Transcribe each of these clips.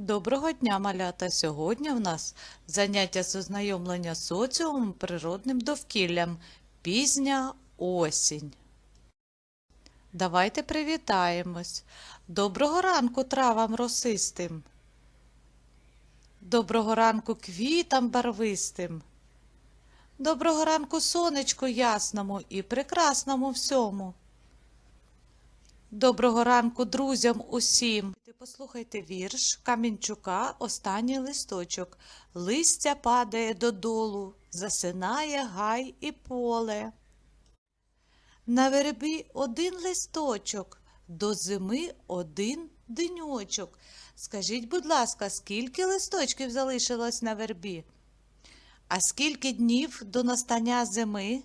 Доброго дня, малята! Сьогодні в нас заняття з ознайомлення соціумом природним довкіллям. Пізня осінь. Давайте привітаємось. Доброго ранку травам росистим. Доброго ранку квітам барвистим. Доброго ранку сонечку ясному і прекрасному всьому. Доброго ранку друзям усім. Послухайте вірш Камінчука Останній листочок. Листя падає додолу, засинає гай і поле. На вербі один листочок, до зими один деньочок. Скажіть, будь ласка, скільки листочків залишилось на вербі? А скільки днів до настання зими?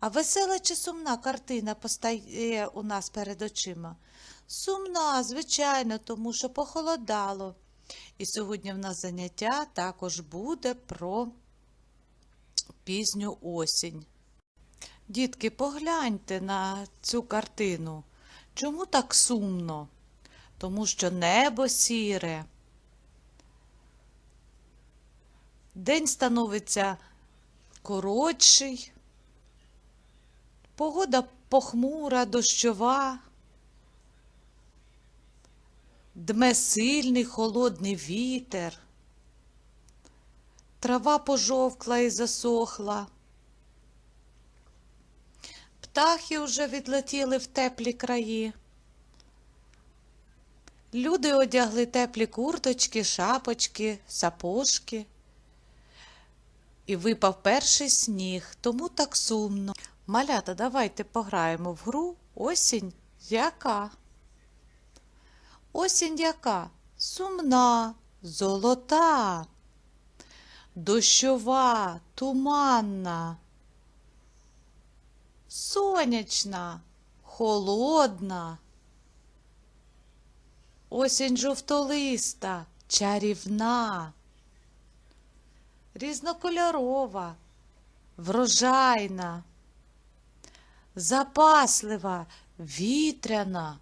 А весела чи сумна картина постає у нас перед очима? Сумна, звичайно, тому що похолодало. І сьогодні в нас заняття також буде про пізню осінь. Дітки, погляньте на цю картину. Чому так сумно? Тому що небо сіре. День становиться коротший. Погода похмура, дощова, дме сильний холодний вітер, трава пожовкла і засохла, птахи вже відлетіли в теплі краї. Люди одягли теплі курточки, шапочки, сапожки. І випав перший сніг, тому так сумно. Малята, давайте пограємо в гру осінь яка. Осінь яка? Сумна, золота, дощова, туманна, сонячна, холодна. Осінь жовтолиста, чарівна, різнокольорова, врожайна запаслива, вітряна,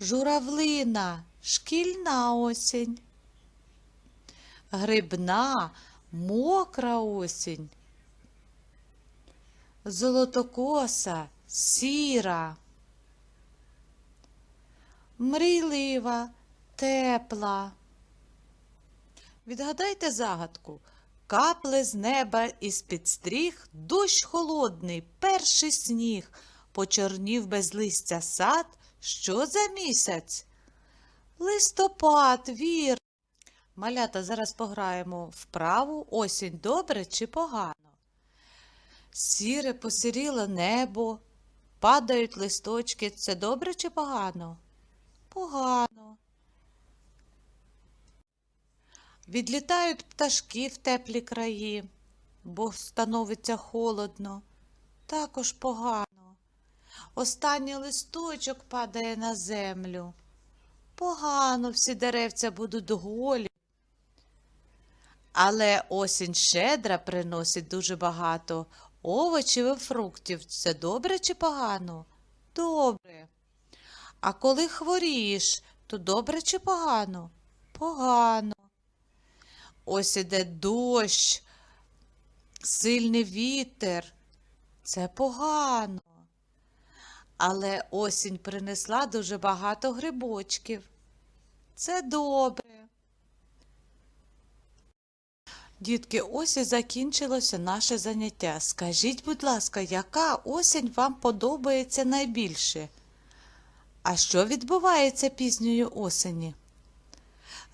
журавлина, шкільна осінь, грибна, мокра осінь, золотокоса, сіра, мрійлива, тепла. Відгадайте загадку. Капли з неба із-під стріх, дощ холодний, перший сніг, почорнів без листя сад. Що за місяць? Листопад, вір. Малята, зараз пограємо вправу осінь добре чи погано. Сіре посіріло небо, падають листочки. Це добре чи погано? Погано. Відлітають пташки в теплі краї, бо становиться холодно, також погано. Останній листочок падає на землю. Погано всі деревця будуть голі. Але осінь щедра приносить дуже багато овочів і фруктів. Це добре чи погано? Добре. А коли хворієш, то добре чи погано? Погано. Ось іде дощ, сильний вітер. Це погано. Але осінь принесла дуже багато грибочків. Це добре. Дітки, ось і закінчилося наше заняття. Скажіть, будь ласка, яка осінь вам подобається найбільше? А що відбувається пізньої осені?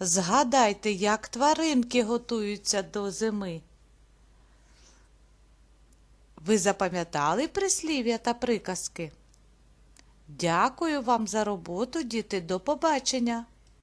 Згадайте, як тваринки готуються до зими. Ви запам'ятали прислів'я та приказки? Дякую вам за роботу, діти. До побачення!